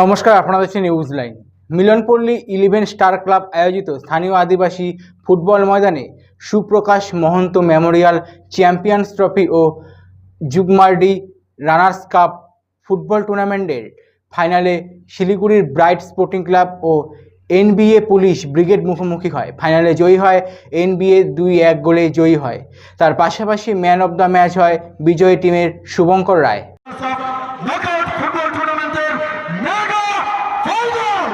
নমস্কার আপনারা দেখছেন news line Milanpalli eleven star club আয়োজিত স্থানীয় আদিবাসী ফুটবল ময়দানে Suprakash Mahanta memorial champions trophy ও যুগমার্ডি রানার্স কাপ ফুটবল টুর্নামেন্টের ফাইনালে শিলিগুড়ির ব্রাইট স্পোর্টিং ক্লাব ও এনবিএ পুলিশ ব্রিগেড মুখোমুখি হয়। ফাইনালে জয়ী হয়, এনবিএ দুই এক গোলে জয়ী হয়। তার পাশাপাশি ম্যান অব দ্য ম্যাচ হয় বিজয়ী টিমের শুভঙ্কর রায় টুর্নামেন্টের মেগা ফাইনাল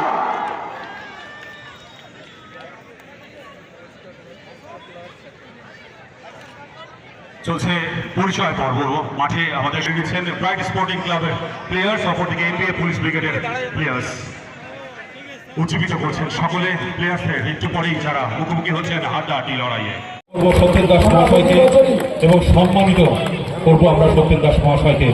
চলছে পরিচয় পর্ব। মাঠে আমাদের সঙ্গে দিচ্ছেন ব্রাইট স্পোর্টিং ক্লাবের প্লেয়ার্স অপরদিকে এনবিএ পুলিশ ব্রিগেডের প্লেয়ার্স উজ্জীবিত করছেন সকলে প্লেয়ার্সদের একটু পরেই যারা মুখোমুখি হচ্ছেন হাড্ডাহাড্ডি লড়াইয়ে। সত্যেন দাস মহাশয়কে এবং সম্মানিত করব আমরা সত্যেন দাস মহাশয়কে।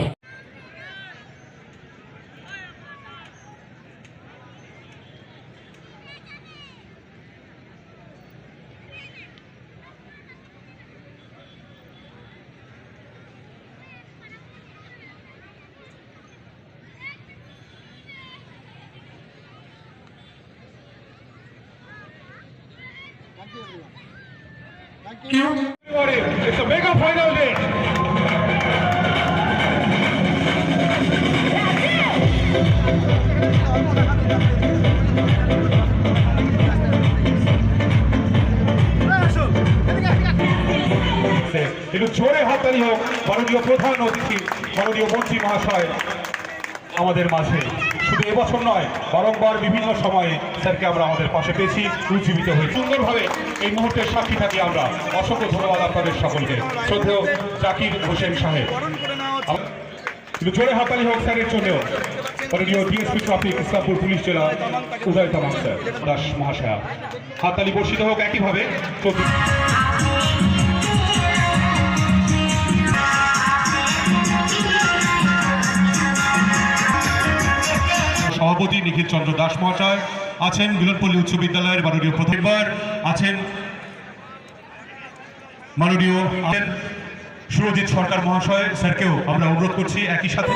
It's a mega final. একটু জোরে হাততালি হোক, মাননীয় প্রধান অতিথি, মাননীয় মন্ত্রী মহাশয়, আমাদের মাঝে শুধু এবছর নয়, বারংবার বিভিন্ন সময়ে স্যারকে আমরা আমাদের পাশে পেয়েছি, উজ্জীবিত হয়ে সুন্দরভাবে এই মুহূর্তের সাক্ষী থাকি আমরা। অসংখ্য ধন্যবাদ আপনাদের সকলকে। শ্রদ্ধেয় জাকির হোসেন সাহেব। কিন্তু জোরে হাতালি হোক স্যারের জন্যও। মাননীয় ডিএসপি ট্রাফিক, ইসলামপুর পুলিশ জেলা, উদয় তামাং স্যার, দাস মহাশয়া। হাতালি বর্ষিত হোক একইভাবে। চব্বিশ সভাপতি নিখিল চন্দ্র দাস মহাশয় আছেন মিলনপল্লী উচ্চ বিদ্যালয়ের মাননীয় প্রথমবার আছেন মাননীয় সুরজিৎ সরকার মহাশয়, স্যারকেও আমরা অনুরোধ করছি, একই সাথে।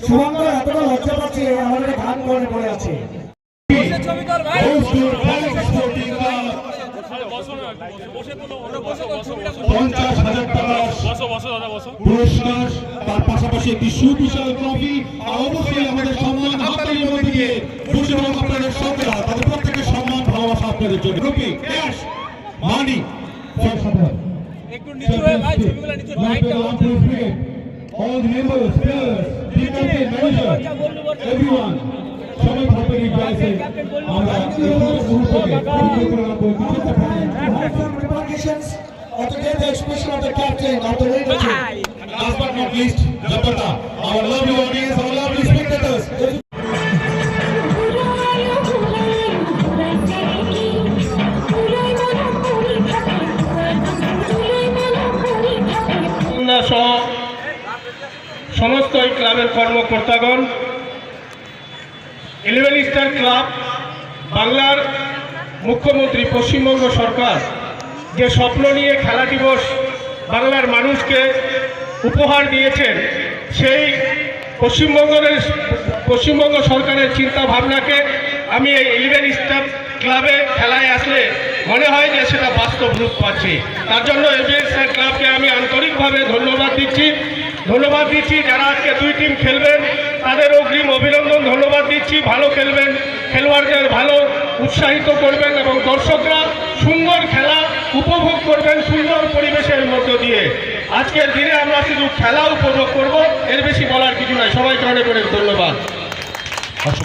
শুভঙ্কর এতটা লজ্জা পাচ্ছে আমাদের গান মনে পঞ্চাশ হাজার টাকা পাশাপাশি একটি সুবিশাল ট্রফি অবশ্যই আমাদের সম্মান হোক আপনাদের সঙ্গেরা তাদের প্রত্যেকের সম্মান ভালোবাসা আপনাদের জন্য রুপি ক্যাশ মানি একটু নিচু ভাই ছবিগুলো নিচু লাইটটা All the members, players, team manager, everyone, সবাই আমরা এই or to get the expression of the captain of the leader. Last but not least, Japata, our lovely সহ সমস্ত এই ক্লাবের কর্মকর্তাগণ, ইলেভেন স্টার ক্লাব, বাংলার মুখ্যমন্ত্রী, পশ্চিমবঙ্গ সরকার, যে স্বপ্ন নিয়ে খেলা দিবস বাংলার মানুষকে উপহার দিয়েছেন, সেই পশ্চিমবঙ্গের পশ্চিমবঙ্গ সরকারের চিন্তা ভাবনাকে আমি এই ইলেভেন স্টার ক্লাবে খেলায় আসলে মনে হয় যে সেটা বাস্তব রূপ পাচ্ছে। তার জন্য স্টার ক্লাবকে আমি আন্তরিকভাবে ধন্যবাদ দিচ্ছি। ধন্যবাদ দিচ্ছি যারা আজকে দুই টিম খেলবেন। তাদের অগ্রিম অভিনন্দন, ধন্যবাদ দিচ্ছি। ভালো খেলবেন, খেলোয়াড়দের ভালো উৎসাহিত করবেন এবং দর্শকরা সুন্দর খেলা উপভোগ করবেন সুন্দর পরিবেশের মধ্য দিয়ে। আজকের দিনে আমরা শুধু খেলা উপভোগ করব, এর বেশি বলার কিছু নাই। সবাইকে অনেক অনেক ধন্যবাদ।